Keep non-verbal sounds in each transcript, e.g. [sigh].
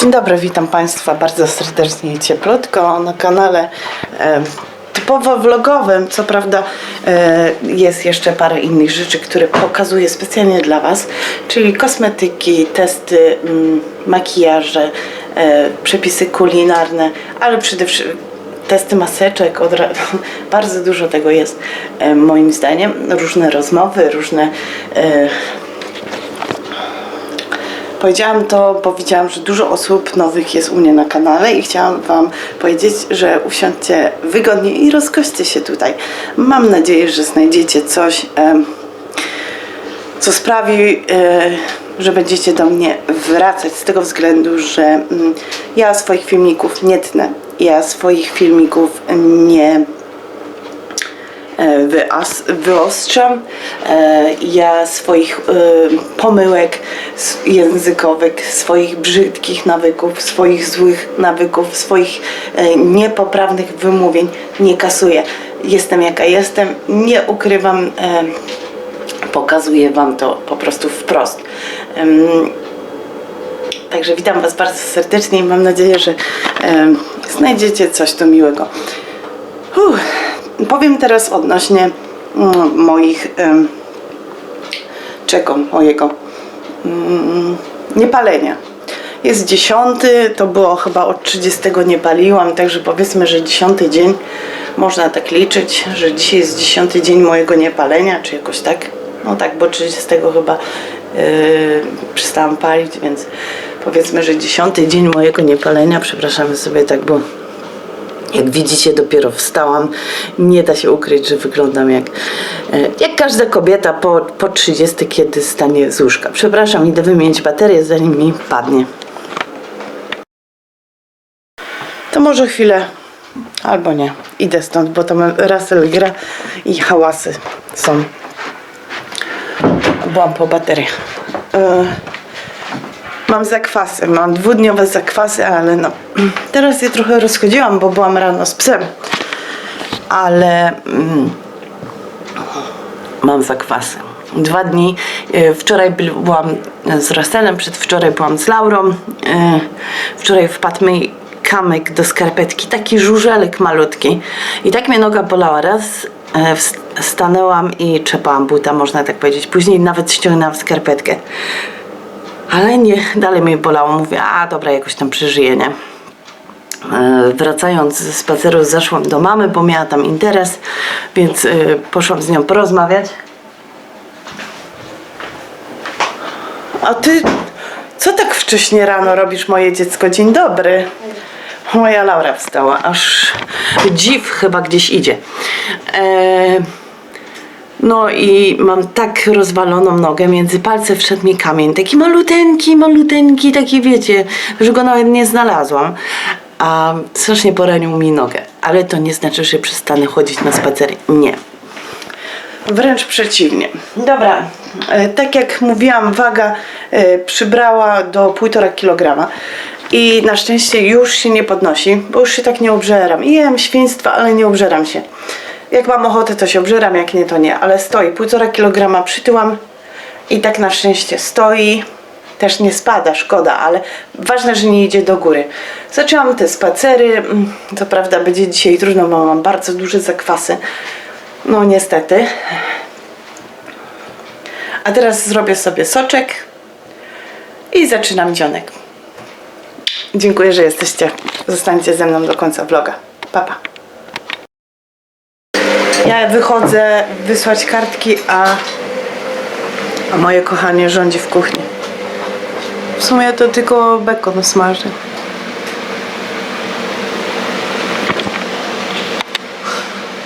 Dzień dobry, witam Państwa bardzo serdecznie i cieplutko na kanale e, typowo vlogowym. Co prawda e, jest jeszcze parę innych rzeczy, które pokazuję specjalnie dla Was, czyli kosmetyki, testy, mm, makijaże, e, przepisy kulinarne, ale przede wszystkim testy maseczek, od [laughs] bardzo dużo tego jest e, moim zdaniem. Różne rozmowy, różne e, Powiedziałam to, bo widziałam, że dużo osób nowych jest u mnie na kanale i chciałam Wam powiedzieć, że usiądźcie wygodnie i rozkośćcie się tutaj. Mam nadzieję, że znajdziecie coś, co sprawi, e, że będziecie do mnie wracać z tego względu, że mm, ja swoich filmików nie tnę. Ja swoich filmików nie wyostrzam. E, Ja swoich e, pomyłek językowych, swoich brzydkich nawyków, swoich złych nawyków, swoich e, niepoprawnych wymówień nie kasuję. Jestem jaka jestem, nie ukrywam, e, pokazuję Wam to po prostu wprost. Także witam Was bardzo serdecznie i mam nadzieję, że znajdziecie coś tu miłego. Uff, powiem teraz odnośnie mm, moich. czego mojego? Mm, niepalenia. Jest dziesiąty, to było chyba od 30 nie paliłam, także powiedzmy, że dziesiąty dzień można tak liczyć, że dzisiaj jest dziesiąty dzień mojego niepalenia, czy jakoś tak. No tak, bo 30 chyba yy, przestałam palić, więc powiedzmy, że dziesiąty dzień mojego niepalenia. Przepraszamy sobie tak, bo jak widzicie, dopiero wstałam. Nie da się ukryć, że wyglądam jak, e, jak każda kobieta po, po 30, kiedy stanie z łóżka. Przepraszam, idę wymienić baterię, zanim mi padnie. To może chwilę, albo nie. Idę stąd, bo tam Russell gra i hałasy są. Byłam po baterię. E, Mam zakwasy, mam dwudniowe zakwasy, ale no teraz je trochę rozchodziłam, bo byłam rano z psem. Ale mm, mam zakwasy. Dwa dni. e, Wczoraj byłam z Russellem, przedwczoraj byłam z Laurą. e, Wczoraj wpadł mi kamyk do skarpetki, taki żużelek malutki. I tak mnie noga bolała. Raz e, stanęłam i trzepałam buta, można tak powiedzieć. Później nawet ściągnęłam skarpetkę. Ale nie, dalej mnie bolało. Mówię, a dobra, jakoś tam przeżyję, nie? E, Wracając ze spaceru zeszłam do mamy, bo miała tam interes, więc e, poszłam z nią porozmawiać. A ty, co tak wcześnie rano robisz, moje dziecko? Dzień dobry. Moja Laura wstała, aż dziw chyba gdzieś idzie. E, no i mam tak rozwaloną nogę, między palce wszedł mi kamień, taki maluteńki, maluteńki, taki wiecie, że go nawet nie znalazłam. A strasznie poranił mi nogę, ale to nie znaczy, że przestanę chodzić na spacery. Nie. Wręcz przeciwnie. Dobra, e, tak jak mówiłam, waga e, przybrała do 1,5 kg. I na szczęście już się nie podnosi, bo już się tak nie obżeram. Jem świństwa, ale nie obżeram się. Jak mam ochotę, to się obżeram, jak nie, to nie. Ale stoi, 1,5 kg przytyłam i tak na szczęście stoi. Też nie spada, szkoda, ale ważne, że nie idzie do góry. Zaczęłam te spacery. mm, Co prawda będzie dzisiaj trudno, bo mam bardzo duże zakwasy. No niestety. A teraz zrobię sobie soczek i zaczynam dzionek. Dziękuję, że jesteście. Zostańcie ze mną do końca vloga. Pa, pa. Ja wychodzę wysłać kartki, a, a moje kochanie rządzi w kuchni. W sumie to tylko bekon smaży.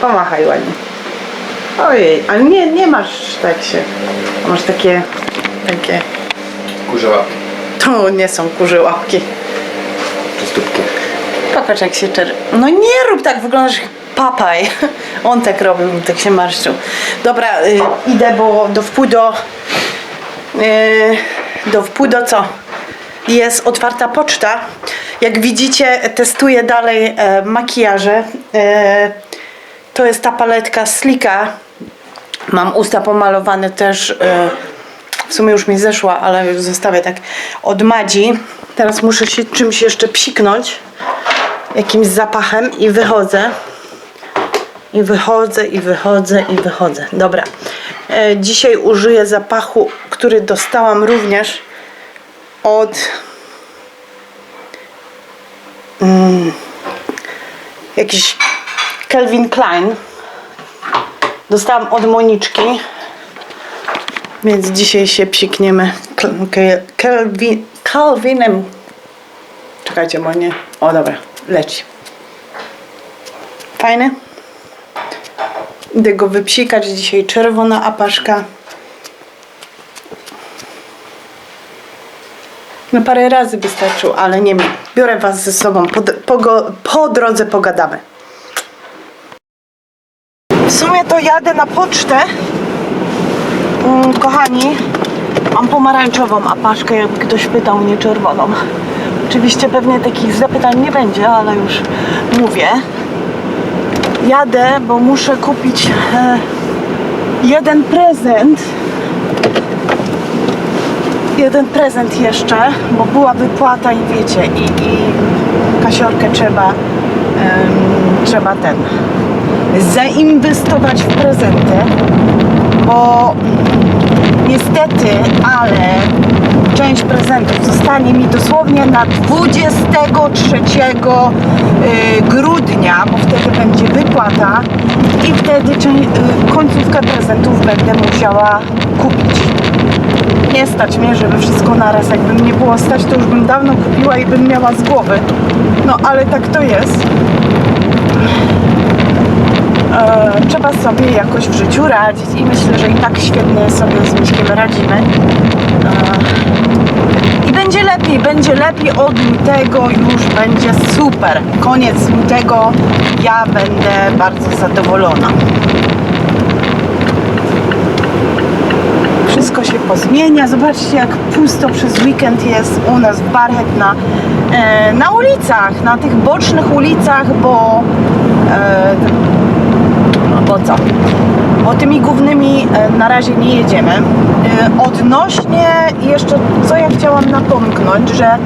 Pomachaj ładnie. Ojej, ale nie, nie masz tak się. Masz takie, takie, Kurze łapki. to nie są kurze łapki. Czy stópki. Popatrz jak się czery. No nie rób tak, wyglądasz papaj. [laughs] On tak robił, tak się marszczył. Dobra, y, idę, bo do wpół do... Y, do wpół do co? Jest otwarta poczta. Jak widzicie, testuję dalej e, makijaże. E, to jest ta paletka Slika. Mam usta pomalowane też. E, w sumie już mi zeszła, ale zostawię tak od Madzi. Teraz muszę się czymś jeszcze psiknąć, jakimś zapachem i wychodzę. I wychodzę, i wychodzę, i wychodzę. Dobra. E, dzisiaj użyję zapachu, który dostałam również od mm, jakiś Calvin Klein. Dostałam od Moniczki. Więc dzisiaj się psikniemy Kelvin, Calvinem. Czekajcie, bo nie. O, dobra, leci. Fajny? Idę go wypsikać. Dzisiaj czerwona apaszka. No parę razy wystarczył, ale nie wiem. Biorę was ze sobą. Po, po, po drodze pogadamy. W sumie to jadę na pocztę. Mm, kochani, mam pomarańczową apaszkę, jakby ktoś pytał mnie czerwoną. Oczywiście pewnie takich zapytań nie będzie, ale już mówię. Jadę, bo muszę kupić e, jeden prezent. Jeden prezent jeszcze, bo była wypłata i wiecie, i, i kasiorkę trzeba, em, trzeba ten zainwestować w prezenty, bo niestety, ale część prezentów zostanie mi dosłownie na 23 y, grudnia, bo wtedy będzie wypłata i wtedy y, końcówkę prezentów będę musiała kupić. Nie stać mnie, żeby wszystko naraz. Jakby mnie było stać, to już bym dawno kupiła i bym miała z głowy. No ale tak to jest. E, trzeba sobie jakoś w życiu radzić i myślę, że i tak świetnie sobie z Miśkiem radzimy. E, I będzie lepiej, będzie lepiej od lutego, już będzie super. Koniec lutego, ja będę bardzo zadowolona. Wszystko się pozmienia. Zobaczcie, jak pusto przez weekend jest u nas w Barchet na, e, na ulicach, na tych bocznych ulicach, bo e, no bo co? Bo tymi głównymi e, na razie nie jedziemy. E, Odnośnie jeszcze, co ja chciałam napomknąć, że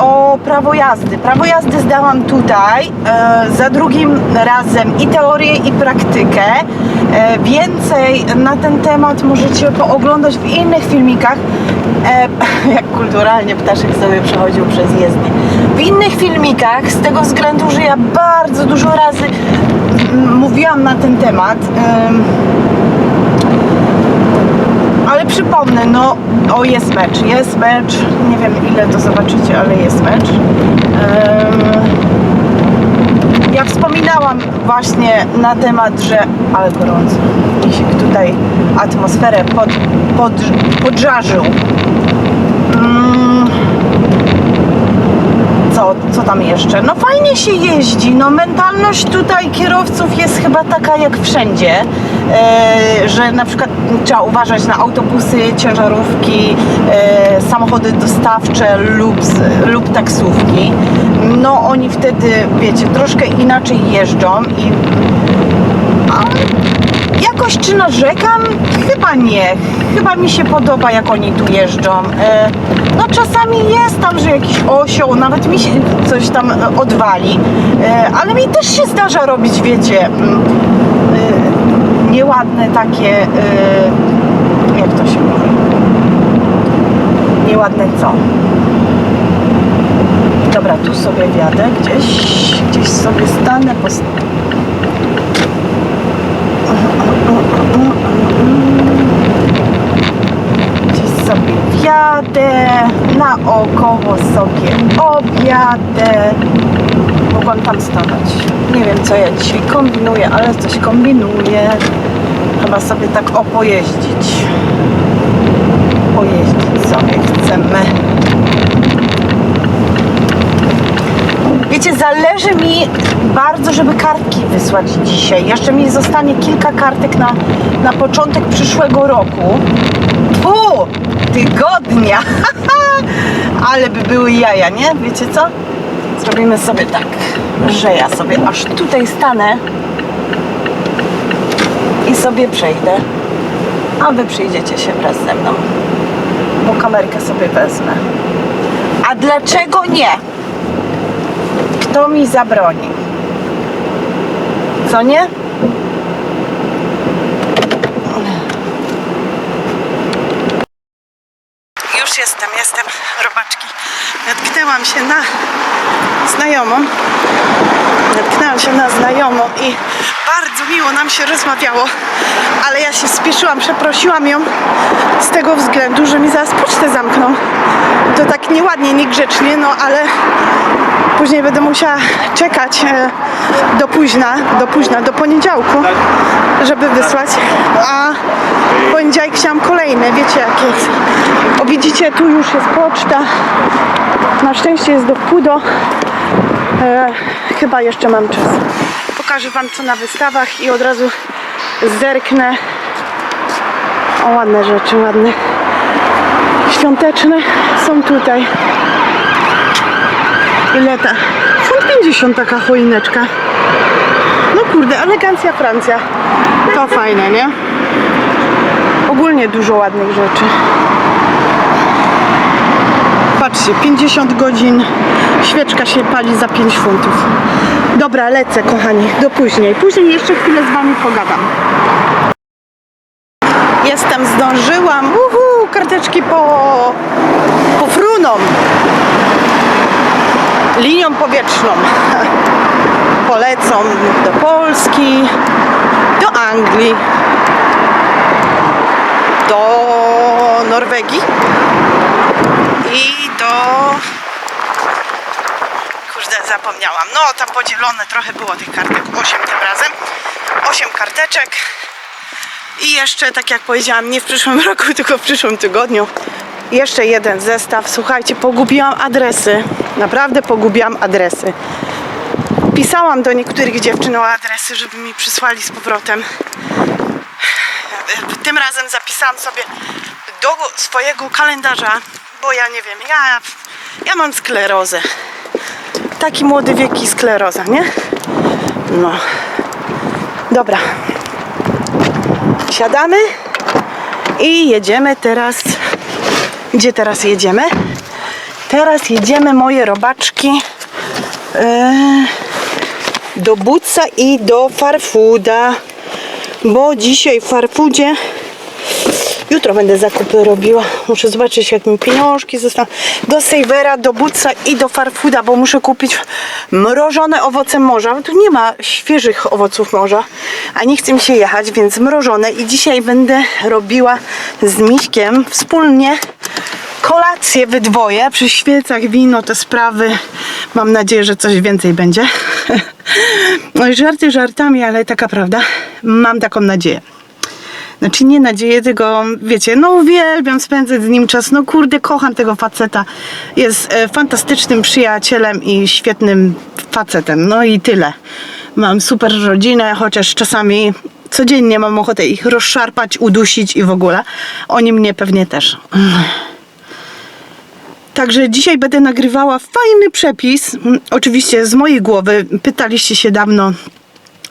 o prawo jazdy. Prawo jazdy zdałam tutaj, e, za drugim razem i teorię i praktykę. Więcej na ten temat możecie pooglądać w innych filmikach, [laughs] jak kulturalnie ptaszek sobie przechodził przez jezdnię. W innych filmikach, z tego względu, że ja bardzo dużo razy mówiłam na ten temat. em, ale przypomnę, no, o jest mecz, jest mecz, nie wiem ile to zobaczycie, ale jest mecz. Ja wspominałam właśnie na temat, że, ale gorąco, Misiek tutaj atmosferę pod, pod, podżarzył. Co, co tam jeszcze? No fajnie się jeździ, no mentalność tutaj kierowców jest chyba taka jak wszędzie, e, że na przykład trzeba uważać na autobusy, ciężarówki, e, samochody dostawcze lub, lub taksówki. No oni wtedy, wiecie, troszkę inaczej jeżdżą i ale jakoś czy narzekam? Chyba nie. Chyba mi się podoba, jak oni tu jeżdżą. E, No czasami jest tam, że jakiś osioł, nawet mi się coś tam e, odwali, E, ale mi też się zdarza robić, wiecie, mm, nieładne takie, jak to się mówi? Nieładne co? Dobra, tu sobie wjadę gdzieś, gdzieś sobie stanę, post- Gdzieś sobie wjadę, naokoło sobie objadę. Mogłam tam stanąć. Nie wiem, co ja dzisiaj kombinuję, ale coś kombinuję. Chyba sobie tak o pojeździć. Pojeździć sobie chcemy. Wiecie, zależy mi bardzo, żeby kartki wysłać dzisiaj. Jeszcze mi zostanie kilka kartek na, na początek przyszłego roku. Fu! Tygodnia! [laughs] Ale by były jaja, nie? Wiecie co? Zrobimy sobie tak, że ja sobie aż tutaj stanę i sobie przejdę. A wy przyjdziecie się wraz ze mną. bo kamerkę sobie wezmę. A dlaczego nie? Kto mi zabroni? Co nie? Już jestem, jestem, robaczki. Natknęłam się na znajomą. Natknęłam się na znajomą i bardzo miło nam się rozmawiało, ale ja się spieszyłam, przeprosiłam ją z tego względu, że mi zaraz pocztę zamkną. To tak nieładnie, niegrzecznie, no ale później będę musiała czekać e, do późna, do późna, do poniedziałku, żeby wysłać. A poniedziałek chciałam kolejne, wiecie jak jest. O widzicie, tu już jest poczta. Na szczęście jest do wpół do. E, chyba jeszcze mam czas. Pokażę Wam co na wystawach i od razu zerknę. O, ładne rzeczy, ładne. Świąteczne są tutaj. Ile ta? Font 50 taka choineczka. No kurde, elegancja Francja. To fajne, nie? Ogólnie dużo ładnych rzeczy. Patrzcie, 50 godzin. Świeczka się pali za 5 funtów. Dobra, lecę, kochani. Do później. Później jeszcze chwilę z wami pogadam. Jestem, zdążyłam. Uhu, karteczki po, po. Linią powietrzną. [laughs] Polecą do Polski, do Anglii, do Norwegii i do Kurde, zapomniałam. No, tam podzielone trochę było tych kartek. 8 tym razem. 8 karteczek. I jeszcze, tak jak powiedziałam, nie w przyszłym [laughs] roku, tylko w przyszłym tygodniu. Jeszcze jeden zestaw. Słuchajcie, pogubiłam adresy. Naprawdę pogubiłam adresy. Pisałam do niektórych dziewczyn o adresy, żeby mi przysłali z powrotem. Tym razem zapisałam sobie do swojego kalendarza, bo ja nie wiem, ja, ja mam sklerozę. Taki młody wiek i skleroza, nie? No. Dobra. Siadamy i jedziemy teraz. Gdzie teraz jedziemy? Teraz jedziemy, moje robaczki, e, do Butsa i do Farfooda, bo dzisiaj w Farfoodzie Jutro będę zakupy robiła. Muszę zobaczyć, jak mi pieniążki zostaną. Do Savera, do Butsa i do Farfooda, bo muszę kupić mrożone owoce morza. Tu nie ma świeżych owoców morza, a nie chce mi się jechać, więc mrożone. I dzisiaj będę robiła z Miśkiem wspólnie kolację we dwoje. Przy świecach, wino, te sprawy. Mam nadzieję, że coś więcej będzie. [laughs] No i żarty żartami, ale taka prawda. Mam taką nadzieję. Znaczy nie nadzieję, tylko wiecie, no uwielbiam spędzać z nim czas. No kurde, kocham tego faceta. Jest e, fantastycznym przyjacielem i świetnym facetem. No i tyle. Mam super rodzinę, chociaż czasami codziennie mam ochotę ich rozszarpać, udusić i w ogóle. Oni mnie pewnie też. Także dzisiaj będę nagrywała fajny przepis. Mm, Oczywiście z mojej głowy. Pytaliście się dawno,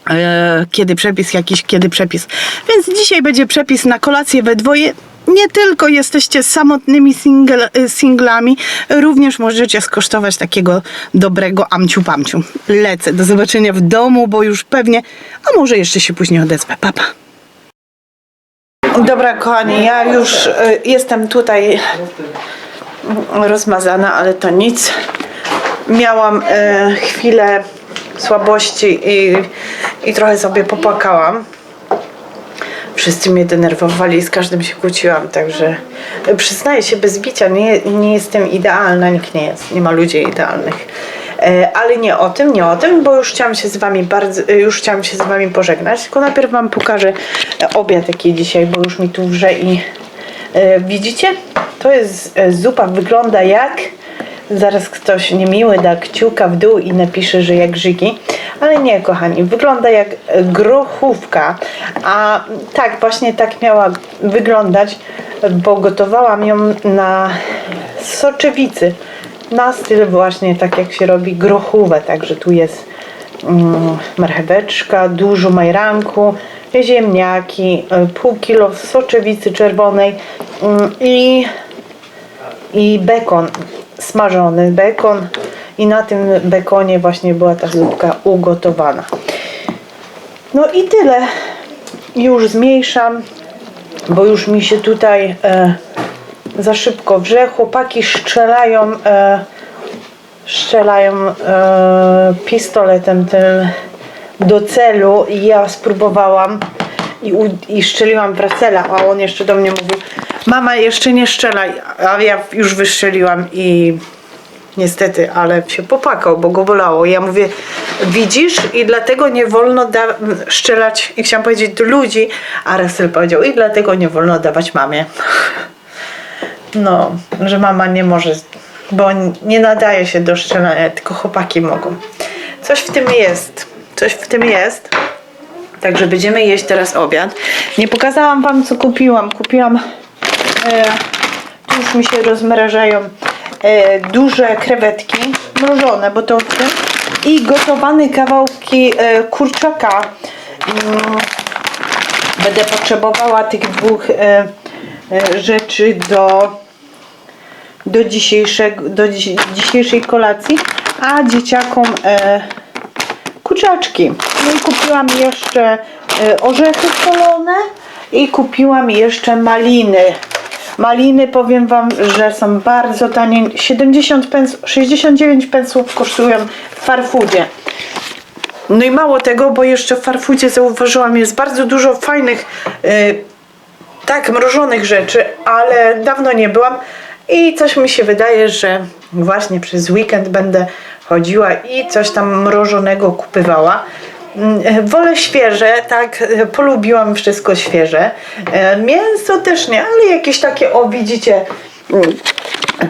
e, kiedy przepis jakiś, kiedy przepis. Więc dzisiaj będzie przepis na kolację we dwoje. Nie tylko jesteście samotnymi single, e, singlami, również możecie skosztować takiego dobrego amciu-pamciu. Lecę, do zobaczenia w domu, bo już pewnie, a może jeszcze się później odezwę. Papa. Dobra, kochani, ja już e, jestem tutaj rozmazana, ale to nic. Miałam e, chwilę słabości i, i trochę sobie popłakałam. Wszyscy mnie denerwowali, z każdym się kłóciłam, także e, przyznaję się bez bicia, nie, nie jestem idealna, nikt nie jest, nie ma ludzi idealnych. E, ale nie o tym, nie o tym, bo już chciałam się z wami bardzo, e, już chciałam się z wami pożegnać, tylko najpierw wam pokażę e, obiad jaki dzisiaj, bo już mi tu wrze i widzicie? To jest e, zupa, wygląda jak Zaraz ktoś niemiły da kciuka w dół i napisze, że jak żygi. Ale nie, kochani, wygląda jak e, grochówka. A tak, właśnie tak miała wyglądać, bo gotowałam ją na soczewicy. Na styl właśnie tak jak się robi grochówę. Także tu jest mm, marcheweczka, dużo majranku, ziemniaki, e, pół kilo soczewicy czerwonej mm, i i bekon, smażony bekon i na tym bekonie właśnie była ta zupka ugotowana. No i tyle. Już zmniejszam, bo już mi się tutaj e, za szybko wrze. Chłopaki strzelają, e, strzelają e, pistoletem tym do celu i ja spróbowałam i, u, i strzeliłam wracela, a on jeszcze do mnie mówił mama jeszcze nie strzelaj, a ja już wystrzeliłam i niestety, ale się popłakał, bo go bolało. Ja mówię, widzisz i dlatego nie wolno da- strzelać, i chciałam powiedzieć do ludzi, a Russell powiedział, i dlatego nie wolno dawać mamie. [laughs] No, że mama nie może, bo nie nadaje się do strzelania, tylko chłopaki mogą. Coś w tym jest, coś w tym jest. Także będziemy jeść teraz obiad. Nie pokazałam wam co kupiłam. Kupiłam e, już mi się rozmrażają e, duże krewetki mrożone, bo to w tym i gotowane kawałki e, kurczaka. Mm, będę potrzebowała tych dwóch e, e, rzeczy do do, dzisiejszego, do dzi- dzisiejszej kolacji, a dzieciakom e, kurczaczki. No i kupiłam jeszcze e, orzechy solone i kupiłam jeszcze maliny. Maliny powiem Wam, że są bardzo tanie. 70 pens, 69 pensów kosztują w Farfoodzie. No i mało tego, bo jeszcze w Farfoodzie zauważyłam, jest bardzo dużo fajnych e, tak, mrożonych rzeczy, ale dawno nie byłam i coś mi się wydaje, że właśnie przez weekend będę chodziła i coś tam mrożonego kupywała. Mm, Wolę świeże, tak, e, polubiłam wszystko świeże. E, Mięso też nie, ale jakieś takie, o widzicie, mm,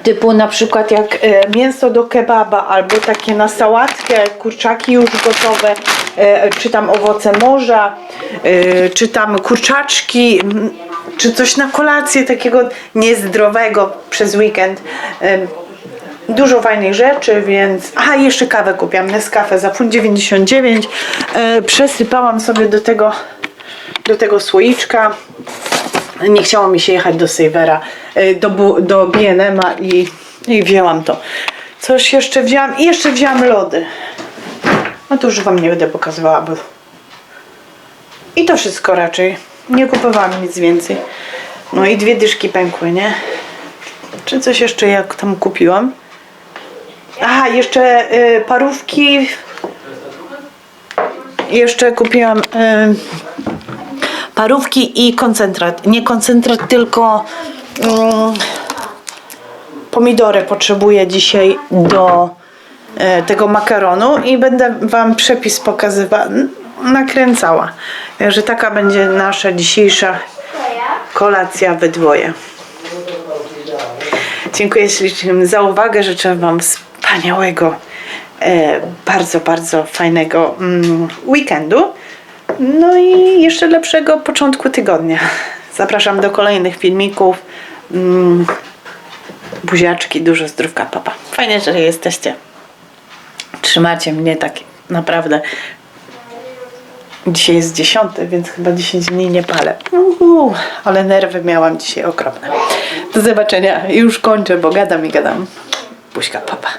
typu na przykład jak e, mięso do kebaba albo takie na sałatkę, kurczaki już gotowe, e, czy tam owoce morza, e, czy tam kurczaczki, czy coś na kolację takiego niezdrowego przez weekend. E, Dużo fajnych rzeczy, więc... Aha, jeszcze kawę kupiłam, Nescafe za funt 99. E, przesypałam sobie do tego, do tego słoiczka nie chciało mi się jechać do Savera, y, do, do B&M-a i, i wzięłam to. Coś jeszcze wzięłam i jeszcze wzięłam lody. No to już wam nie będę pokazywała, bo... I to wszystko raczej. Nie kupowałam nic więcej. No i dwie dyszki pękły, nie? Czy coś jeszcze jak tam kupiłam? Aha, jeszcze y, parówki. Jeszcze kupiłam... Y, parówki i koncentrat. Nie koncentrat, tylko mm, pomidory potrzebuję dzisiaj do e, tego makaronu i będę Wam przepis pokazywała, nakręcała. Także taka będzie nasza dzisiejsza kolacja we dwoje. Dziękuję ślicznie za uwagę. Życzę Wam wspaniałego, e, bardzo, bardzo fajnego mm, weekendu. No i jeszcze lepszego początku tygodnia. Zapraszam do kolejnych filmików. Mm, buziaczki, dużo zdrówka, papa. Fajnie, że jesteście. Trzymacie mnie tak naprawdę. Dzisiaj jest dziesiąty, więc chyba 10 dni nie palę. Uhu, ale nerwy miałam dzisiaj okropne. Do zobaczenia. Już kończę, bo gadam i gadam. Buźka, papa.